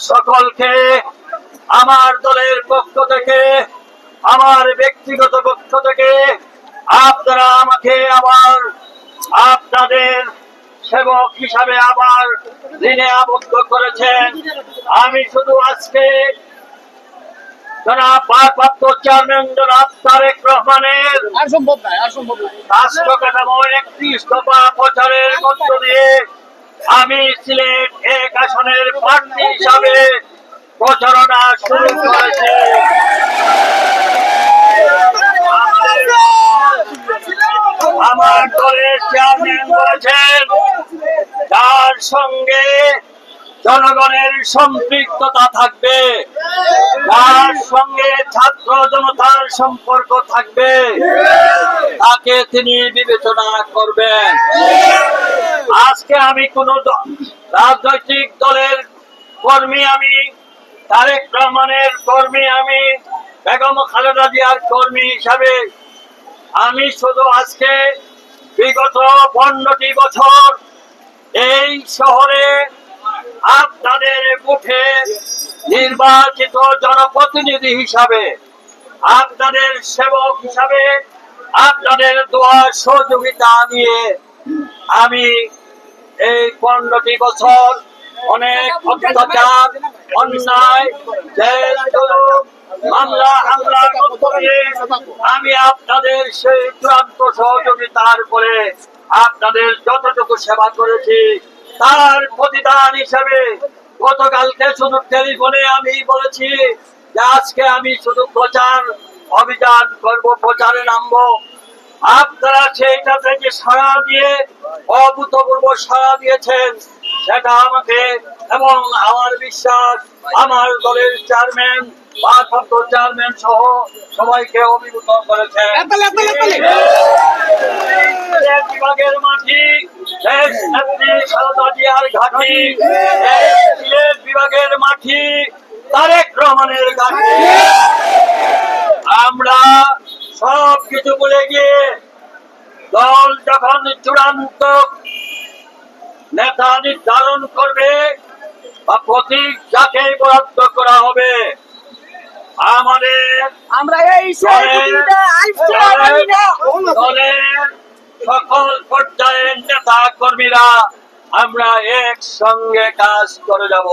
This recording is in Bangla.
সকলকে আমার দলের পক্ষ থেকে আমার ব্যক্তিগত পক্ষ থেকে আপনারা আমাকে আবার আপনাদের সেবক হিসাবে আবার ঋণে আবদ্ধ করেছেন। আমি শুধু আজকে জনাব ভারপ্রাপ্ত চেয়ারম্যান জনাব তারেক রহমানের আর সম্ভব নাই আর সম্ভব নাই রাষ্ট্র কাঠামোর একত্রিশ দফা প্রচারের মধ্য দিয়ে আমি এক আসনের প্রার্থী হিসাবে প্রচারণা শুরু করেছি। আমার দলের চেয়ারম্যান বলেছেন, তার সঙ্গে জনগণের সম্পৃক্ততা থাকবে, তার সঙ্গে ছাত্র জনতার সম্পর্ক থাকবে, তাকে তিনি বিবেচনা করবেন। আজকে আমি কোন রাজনৈতিক দলের কর্মী আমি, তারেক রহমানের কর্মী আমি, বেগম খালেদা জিয়ার কর্মী হিসাবে আমি শুধু আজকে বিগত পনেরোটি বছর এই শহরে আপনাদের বুথে নির্বাচিত জনপ্রতিনিধি হিসাবে, আপনাদের সেবক হিসাবে, আপনাদের দোয়া সহযোগিতা নিয়ে আমি এই পনেরোটি বছর অনেক অত্যাচার, অন্যায় আমি আপনাদের সেই চূড়ান্ত সহযোগিতার পরে আপনাদের যতটুকু সেবা করেছি, তার প্রতিদান হিসেবে গতকালকে শুধু টেলিফোনে আমি বলেছি যে আজকে আমি শুধু প্রচার, অভিযান করব, প্রচারে নামবো। আপনারা সেইটা থেকে সাড়া দিয়ে অভূতপূর্ব সাড়া দিয়েছেন। সেটা আমাকে এবং আমার বিশ্বাস আমার দলের চেয়ারম্যান ভারপ্রাপ্ত চেয়ারম্যান সহ সবাইকে অভিভূত করেছেন। বিভাগের মাটি দেশ নেত্রী খালেদা জিয়ার ঘাটি বিভাগের মাটি তারেক রহমানের ঘাটি। আমরা সব কিছু বলে গিয়ে দল যখন চূড়ান্ত নেতা নির্ধারণ করবে বা প্রতীক যাকে বরাদ্দ করা হবে আমাদের আমরা এই দলের সকল পর্যায়ের নেতা কর্মীরা আমরা একসঙ্গে কাজ করে যাব।